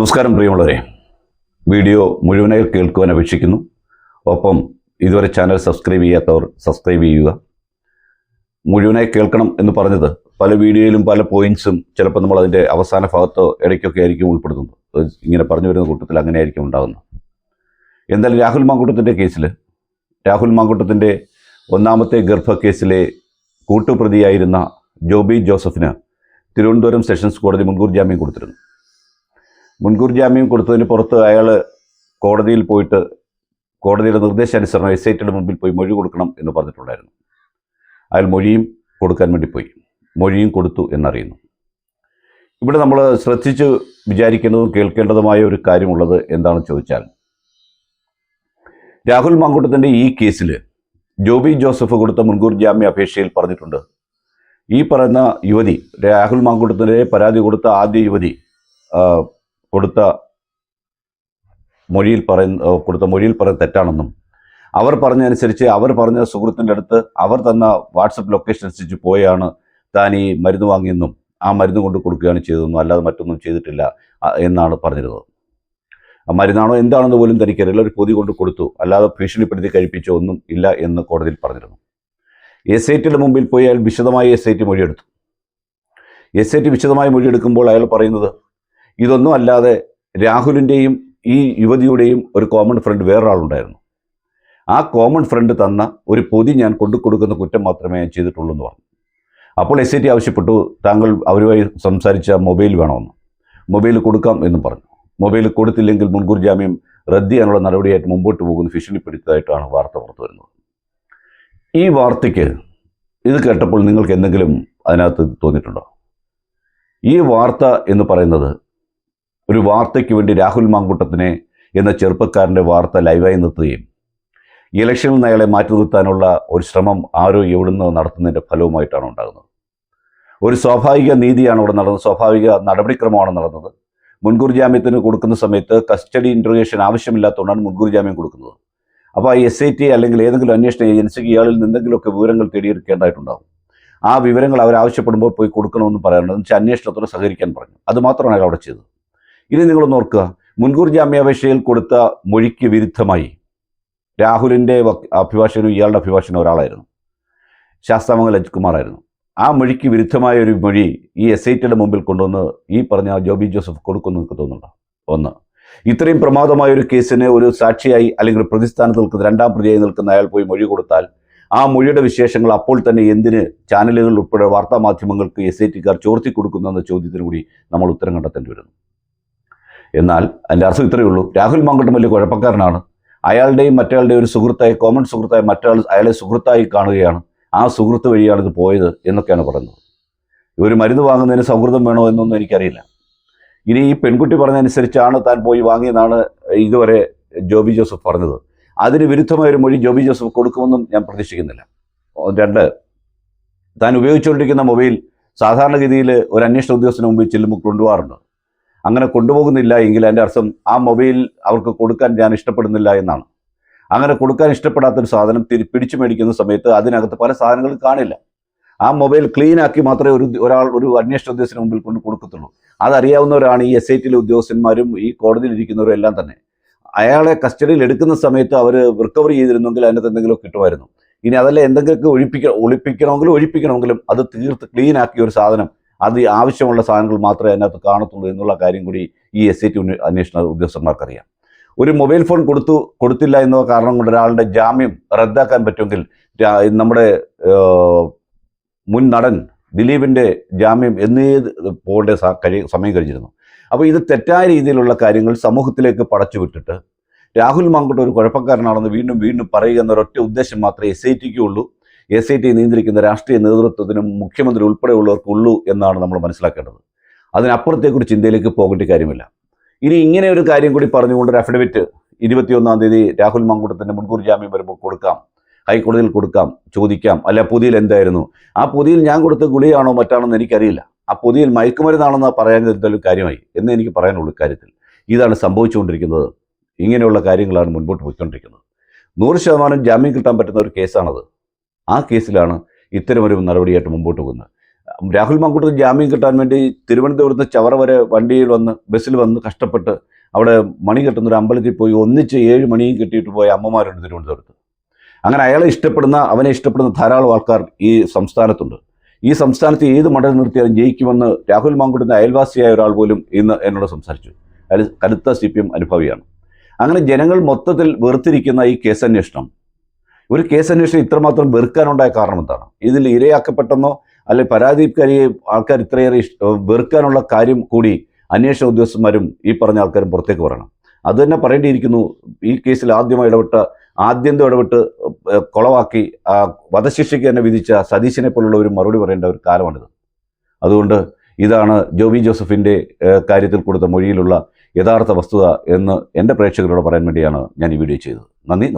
നമസ്കാരം പ്രിയമുള്ളവരെ. വീഡിയോ മുഴുവനായി കേൾക്കുവാൻ അപേക്ഷിക്കുന്നു. ഒപ്പം ഇതുവരെ ചാനൽ സബ്സ്ക്രൈബ് ചെയ്യാത്തവർ സബ്സ്ക്രൈബ് ചെയ്യുക. മുഴുവനായി കേൾക്കണം എന്ന് പറഞ്ഞത് പല വീഡിയോയിലും പല പോയിന്റ്സും ചിലപ്പോൾ നമ്മൾ അതിന്റെ അവസാന ഭാഗത്തോ ഇടയ്ക്കൊക്കെ ആയിരിക്കും ഉൾപ്പെടുത്തുന്നത്. ഇങ്ങനെ പറഞ്ഞു വരുന്ന കൂട്ടത്തിൽ അങ്ങനെ ആയിരിക്കും ഉണ്ടാകുന്നത്. എന്തായാലും രാഹുൽ മാങ്കൂട്ടത്തിന്റെ കേസിൽ രാഹുൽ മാങ്കൂട്ടത്തിന്റെ ഒന്നാമത്തെ ഗർഭ കേസിലെ കൂട്ടുപ്രതിയായിരുന്ന ജോബി ജോസഫിന് തിരുവനന്തപുരം സെഷൻസ് കോടതി മുൻകൂർ ജാമ്യം കൊടുത്തിരുന്നു. മുൻകൂർ ജാമ്യം കൊടുത്തതിന് പുറത്ത് അയാൾ കോടതിയിൽ പോയിട്ട് കോടതിയുടെ നിർദ്ദേശാനുസരണം എസ് ഐ ടിയുടെ മുമ്പിൽ പോയി മൊഴി കൊടുക്കണം എന്ന് പറഞ്ഞിട്ടുണ്ടായിരുന്നു. അയാൾ മൊഴിയും കൊടുക്കാൻ വേണ്ടി പോയി. മൊഴിയും കൊടുത്തു എന്നറിയുന്നു. ഇവിടെ നമ്മൾ ശ്രദ്ധിച്ച് വിചാരിക്കേണ്ടതും കേൾക്കേണ്ടതുമായ ഒരു കാര്യമുള്ളത് എന്താണെന്ന് ചോദിച്ചാൽ രാഹുൽ മാങ്കൂട്ടത്തിന്റെ ഈ കേസിൽ ജോബി ജോസഫ് കൊടുത്ത മുൻകൂർ ജാമ്യ അപേക്ഷയിൽ പറഞ്ഞിട്ടുണ്ട്. ഈ പറയുന്ന യുവതി രാഹുൽ മാങ്കൂട്ടത്തിന്റെ പരാതി കൊടുത്ത ആദ്യ യുവതി കൊടുത്ത മൊഴിയിൽ പറയുന്ന കൊടുത്ത മൊഴിയിൽ പറയുന്ന തെറ്റാണെന്നും അവർ പറഞ്ഞതനുസരിച്ച് അവർ പറഞ്ഞ സുഹൃത്തിന്റെ അടുത്ത് അവർ തന്ന വാട്സപ്പ് ലൊക്കേഷൻ അനുസരിച്ച് പോയാണ് താൻ ഈ മരുന്ന് വാങ്ങിയെന്നും ആ മരുന്ന് കൊണ്ട് കൊടുക്കുകയാണ് ചെയ്തതെന്നും അല്ലാതെ മറ്റൊന്നും ചെയ്തിട്ടില്ല എന്നാണ് പറഞ്ഞിരുന്നത്. ആ മരുന്നാണോ എന്താണെന്ന് പോലും തനിക്കറിയില്ല. ഒരു പൊതി കൊണ്ട് കൊടുത്തു. അല്ലാതെ ഭീഷണിപ്പെടുത്തി കഴിപ്പിച്ചോ ഒന്നും ഇല്ല എന്ന് കോടതിയിൽ പറഞ്ഞിരുന്നു. എസ് ഐ ടിയുടെ മുമ്പിൽ പോയി അയാൾ വിശദമായി എസ് ഐ ടി മൊഴിയെടുത്തു. എസ് ഐ ടി വിശദമായി മൊഴിയെടുക്കുമ്പോൾ അയാൾ പറയുന്നത് ഇതൊന്നും അല്ലാതെ രാഹുലിന്റെയും ഈ യുവതിയുടെയും ഒരു കോമൺ ഫ്രണ്ട് വേറൊരാളുണ്ടായിരുന്നു. ആ കോമൺ ഫ്രണ്ട് തന്ന ഒരു പൊതി ഞാൻ കൊണ്ടു കൊടുക്കുന്ന കുറ്റം മാത്രമേ ഞാൻ ചെയ്തിട്ടുള്ളൂ എന്ന് പറഞ്ഞു. അപ്പോൾ എസ് ഐ ടി ആവശ്യപ്പെട്ടു. താങ്കൾ അവരുമായി സംസാരിച്ച മൊബൈൽ വേണമെന്ന്. മൊബൈൽ കൊടുക്കാം എന്ന് പറഞ്ഞു. മൊബൈൽ കൊടുത്തില്ലെങ്കിൽ മുൻകൂർ ജാമ്യം റദ്ദ് ചെയ്യാനുള്ള നടപടിയായിട്ട് മുമ്പോട്ട് പോകുന്ന ഭീഷണിപ്പെടുത്തതായിട്ടാണ് വാർത്ത പുറത്തു വരുന്നത്. ഈ വാർത്തയ്ക്ക് ഇത് കേട്ടപ്പോൾ നിങ്ങൾക്ക് എന്തെങ്കിലും അതിനകത്ത് തോന്നിയിട്ടുണ്ടോ? ഈ വാർത്ത എന്ന് പറയുന്നത് ഒരു വാർത്തയ്ക്ക് വേണ്ടി രാഹുൽ മാങ്കൂട്ടത്തിനെ എന്ന ചെറുപ്പക്കാരന്റെ വാർത്ത ലൈവായി നിർത്തുകയും ഇലക്ഷനിൽ നിന്ന് അയാളെ മാറ്റി നിർത്താനുള്ള ഒരു ശ്രമം ആരോ എവിടുന്ന് നടത്തുന്നതിന്റെ ഫലവുമായിട്ടാണ് ഉണ്ടാകുന്നത്. ഒരു സ്വാഭാവിക നീതിയാണ് അവിടെ നടന്നത്. സ്വാഭാവിക നടപടിക്രമമാണ് നടന്നത്. മുൻകൂർ ജാമ്യത്തിന് കൊടുക്കുന്ന സമയത്ത് കസ്റ്റഡി ഇൻട്രോഗേഷൻ ആവശ്യമില്ലാത്തതുകൊണ്ടാണ് മുൻകൂർ ജാമ്യം കൊടുക്കുന്നത്. അപ്പോൾ ആ എസ് ഐ ടി അല്ലെങ്കിൽ ഏതെങ്കിലും അന്വേഷണ ഏജൻസിക്ക് ഇയാളിൽ നിന്നെങ്കിലുമൊക്കെ വിവരങ്ങൾ തേടിയെടുക്കേണ്ടതായിട്ടുണ്ടാകും ആ വിവരങ്ങൾ അവരാവശ്യപ്പെടുമ്പോൾ പോയി കൊടുക്കണമെന്ന് പറയാനുണ്ട് എന്ന് വെച്ചാൽ അന്വേഷണത്തോട് സഹകരിക്കാൻ പറഞ്ഞു. അത് മാത്രമാണ് അയാൾ അവിടെ ചെയ്തത്. ഇനി നിങ്ങളൊന്ന് ഓർക്കുക. മുൻകൂർ ജാമ്യാപേക്ഷയിൽ കൊടുത്ത മൊഴിക്ക് വിരുദ്ധമായി രാഹുലിന്റെ അഭിഭാഷകനും ഇയാളുടെ അഭിഭാഷകനും ഒരാളായിരുന്നു. ശാസ്താമംഗൽ അജിത്കുമാറായിരുന്നു ആ മൊഴിക്ക് വിരുദ്ധമായ ഒരു മൊഴി ഈ എസ് ഐ ടിയുടെ മുമ്പിൽ കൊണ്ടുവന്ന് ഈ പറഞ്ഞ ജോബി ജോസഫ് കൊടുക്കുന്നു നിങ്ങൾക്ക് തോന്നുന്നുണ്ടോ? ഒന്ന്. ഇത്രയും പ്രമാദമായ ഒരു കേസിന് ഒരു സാക്ഷിയായി അല്ലെങ്കിൽ പ്രതിസ്ഥാനത്ത് നിൽക്കുന്ന രണ്ടാം പ്രതിയായി നിൽക്കുന്ന അയാൾ പോയി മൊഴി കൊടുത്താൽ ആ മൊഴിയുടെ വിശേഷങ്ങൾ അപ്പോൾ തന്നെ എന്തിന് ചാനലുകൾ ഉൾപ്പെടെ വാർത്താ മാധ്യമങ്ങൾക്ക് എസ് ഐ ടിക്കാർ ചോർത്തി കൊടുക്കുന്നു എന്ന ചോദ്യത്തിന് കൂടി നമ്മൾ ഉത്തരം കണ്ടെത്തേണ്ടി വരുന്നു. എന്നാൽ അതിന്റെ അർത്ഥം ഇത്രയേ ഉള്ളൂ. രാഹുൽ മാങ്കട്ടം വലിയ കുഴപ്പക്കാരനാണ്. അയാളുടെയും മറ്റയാളുടെയും ഒരു സുഹൃത്തായി കോമൺ സുഹൃത്തായി മറ്റയാൾ അയാളെ സുഹൃത്തായി കാണുകയാണ്. ആ സുഹൃത്ത് വഴിയാണ് ഇത് പോയത് എന്നൊക്കെയാണ് പറയുന്നത്. ഒരു മരുന്ന് വാങ്ങുന്നതിന് സൗഹൃദം വേണോ എന്നൊന്നും എനിക്കറിയില്ല. ഇനി ഈ പെൺകുട്ടി പറഞ്ഞതനുസരിച്ചാണ് താൻ പോയി വാങ്ങിയെന്നാണ് ഇതുവരെ ജോബി ജോസഫ് പറഞ്ഞത്. അതിന് വിരുദ്ധമായ ഒരു മൊഴി ജോബി ജോസഫ് കൊടുക്കുമെന്നും ഞാൻ പ്രതീക്ഷിക്കുന്നില്ല. രണ്ട് താൻ ഉപയോഗിച്ചുകൊണ്ടിരിക്കുന്ന മൊബൈൽ സാധാരണഗതിയിൽ ഒരു അന്വേഷണ ഉദ്യോഗസ്ഥന് മുമ്പിൽ ചെല്ലുമ്പോൾ കൊണ്ടുപോകാറുണ്ട്? അങ്ങനെ കൊണ്ടുപോകുന്നില്ല എങ്കിൽ എന്റെ അർത്ഥം ആ മൊബൈൽ അവർക്ക് കൊടുക്കാൻ ഞാൻ ഇഷ്ടപ്പെടുന്നില്ല എന്നാണ്. അങ്ങനെ കൊടുക്കാൻ ഇഷ്ടപ്പെടാത്തൊരു സാധനം തിരി പിടിച്ചു മേടിക്കുന്ന സമയത്ത് അതിനകത്ത് പല സാധനങ്ങളും കാണില്ല. ആ മൊബൈൽ ക്ലീൻ ആക്കി മാത്രമേ ഒരു ഒരാൾ ഒരു അന്വേഷണ ഉദ്യോഗസ്ഥന് മുമ്പിൽ കൊണ്ട് കൊടുക്കത്തുള്ളൂ. അതറിയാവുന്നവരാണ് ഈ എസ് ഐ ടിയിലെ ഉദ്യോഗസ്ഥന്മാരും ഈ കോടതിയിൽ ഇരിക്കുന്നവരും എല്ലാം തന്നെ. അയാളെ കസ്റ്റഡിയിൽ എടുക്കുന്ന സമയത്ത് അവർ റിക്കവർ ചെയ്തിരുന്നെങ്കിൽ അതിനകത്ത് എന്തെങ്കിലും കിട്ടുമായിരുന്നു. ഇനി അതല്ല എന്തെങ്കിലുമൊക്കെ ഒഴിപ്പിക്ക ഒളിപ്പിക്കണമെങ്കിലും ഒഴിപ്പിക്കണമെങ്കിലും അത് തീർത്ത് ക്ലീൻ ആക്കിയ ഒരു സാധനം അത് ആവശ്യമുള്ള സാധനങ്ങൾ മാത്രമേ അതിനകത്ത് കാണത്തുള്ളൂ എന്നുള്ള കാര്യം കൂടി ഈ എസ് ഐ ടി അന്വേഷണ ഉദ്യോഗസ്ഥന്മാർക്കറിയാം. ഒരു മൊബൈൽ ഫോൺ കൊടുത്തു കൊടുത്തില്ല എന്ന കാരണം കൊണ്ട് ഒരാളുടെ ജാമ്യം റദ്ദാക്കാൻ പറ്റുമെങ്കിൽ നമ്മുടെ മുൻ നടൻ ദിലീപിന്റെ ജാമ്യം എന്നേ പോകേണ്ട സമയം കഴിഞ്ഞിരുന്നു. അപ്പോൾ ഇത് തെറ്റായ രീതിയിലുള്ള കാര്യങ്ങൾ സമൂഹത്തിലേക്ക് പടച്ചു വിട്ടിട്ട് രാഹുൽ മാങ്കുട്ട് ഒരു കുഴപ്പക്കാരനാണെന്ന് വീണ്ടും വീണ്ടും പറയുക എന്നൊരൊറ്റ ഉദ്ദേശം മാത്രമേ എസ് ഐ ടിക്ക് ഉള്ളൂ. എസ് ഐ ടി നിയന്ത്രിക്കുന്ന രാഷ്ട്രീയ നേതൃത്വത്തിനും മുഖ്യമന്ത്രി ഉൾപ്പെടെയുള്ളവർക്കുള്ളൂ എന്നാണ് നമ്മൾ മനസ്സിലാക്കേണ്ടത്. അതിനപ്പുറത്തേക്കൊരു ചിന്തയിലേക്ക് പോകേണ്ട കാര്യമില്ല. ഇനി ഇങ്ങനെ ഒരു കാര്യം കൂടി പറഞ്ഞുകൊണ്ട് ഒരു അഫിഡവിറ്റ് ഇരുപത്തിയൊന്നാം തീയതി രാഹുൽ മാങ്കൂട്ടത്തിന്റെ മുൻകൂർ ജാമ്യം വരുമ്പോൾ കൊടുക്കാം. ഹൈക്കോടതിയിൽ കൊടുക്കാം ചോദിക്കാം. അല്ല പൊതിയിൽ എന്തായിരുന്നു? ആ പൊതിയിൽ ഞാൻ കൊടുത്ത ഗുളിയാണോ മറ്റാണെന്ന് എനിക്കറിയില്ല. ആ പൊതിയിൽ മയക്കുമരുന്നാണെന്ന് പറയാൻ എന്തെങ്കിലും കാര്യമായി എന്ന് എനിക്ക് പറയാനുള്ളൂ കാര്യത്തിൽ ഇതാണ് സംഭവിച്ചുകൊണ്ടിരിക്കുന്നത്. ഇങ്ങനെയുള്ള കാര്യങ്ങളാണ് മുൻപോട്ട് പോയിക്കൊണ്ടിരിക്കുന്നത്. നൂറ് ശതമാനം ജാമ്യം കിട്ടാൻ പറ്റുന്ന ഒരു കേസാണത്. ആ കേസിലാണ് ഇത്തരമൊരു നടപടിയായിട്ട് മുമ്പോട്ട് പോകുന്നത്. രാഹുൽ മാങ്കൂട്ടത്തിന് ജാമ്യം കിട്ടാൻ വേണ്ടി തിരുവനന്തപുരത്ത് ചവറ വരെ വണ്ടിയിൽ വന്ന് ബസ്സിൽ വന്ന് കഷ്ടപ്പെട്ട് അവിടെ മണി കെട്ടുന്ന ഒരു അമ്പലത്തിൽ പോയി ഒന്നിച്ച് ഏഴ് മണിയും കെട്ടിയിട്ട് പോയ അമ്മമാരുണ്ട് തിരുവനന്തപുരത്ത്. അങ്ങനെ അയാളെ ഇഷ്ടപ്പെടുന്ന അവനെ ഇഷ്ടപ്പെടുന്ന ധാരാളം ആൾക്കാർ ഈ സംസ്ഥാനത്തുണ്ട്. ഈ സംസ്ഥാനത്ത് ഏത് മണ്ഡലം നിർത്തിയാലും ജയിക്കുമെന്ന് രാഹുൽ മാങ്കുട്ടിന്റെ അയൽവാസിയായ ഒരാൾ പോലും ഇന്ന് എന്നോട് സംസാരിച്ചു. അയാൾ കടുത്ത സി പി എം അനുഭവിയാണ്. അങ്ങനെ ജനങ്ങൾ മൊത്തത്തിൽ വെറുത്തിരിക്കുന്ന ഈ കേസന്വേഷണം ഒരു കേസ് അന്വേഷണം ഇത്രമാത്രം വെറുക്കാനുണ്ടായ കാരണം എന്താണ്? ഇതിൽ ഇരയാക്കപ്പെട്ടെന്നോ അല്ലെ പരാതിക്കാരിയെ ആൾക്കാർ ഇത്രയേറെ വെറുക്കാനുള്ള കാര്യം കൂടി അന്വേഷണ ഉദ്യോഗസ്ഥന്മാരും ഈ പറഞ്ഞ ആൾക്കാരും പുറത്തേക്ക് പറയണം. അത് തന്നെ പറയേണ്ടിയിരിക്കുന്നു ഈ കേസിൽ ആദ്യമായി ഇടപെട്ട ആദ്യന്തം ഇടപെട്ട് കൊളവാക്കി വധശിക്ഷയ്ക്ക് തന്നെ വിധിച്ച സതീശിനെ പോലുള്ളവരും മറുപടി പറയേണ്ട ഒരു കാലമാണിത്. അതുകൊണ്ട് ഇതാണ് ജോബി ജോസഫിന്റെ കാര്യത്തിൽ കൊടുത്ത മൊഴിയിലുള്ള യഥാർത്ഥ വസ്തുത എന്ന് എന്റെ പ്രേക്ഷകരോട് പറയാൻ വേണ്ടിയാണ് ഞാൻ ഈ വീഡിയോ ചെയ്തത്. നന്ദി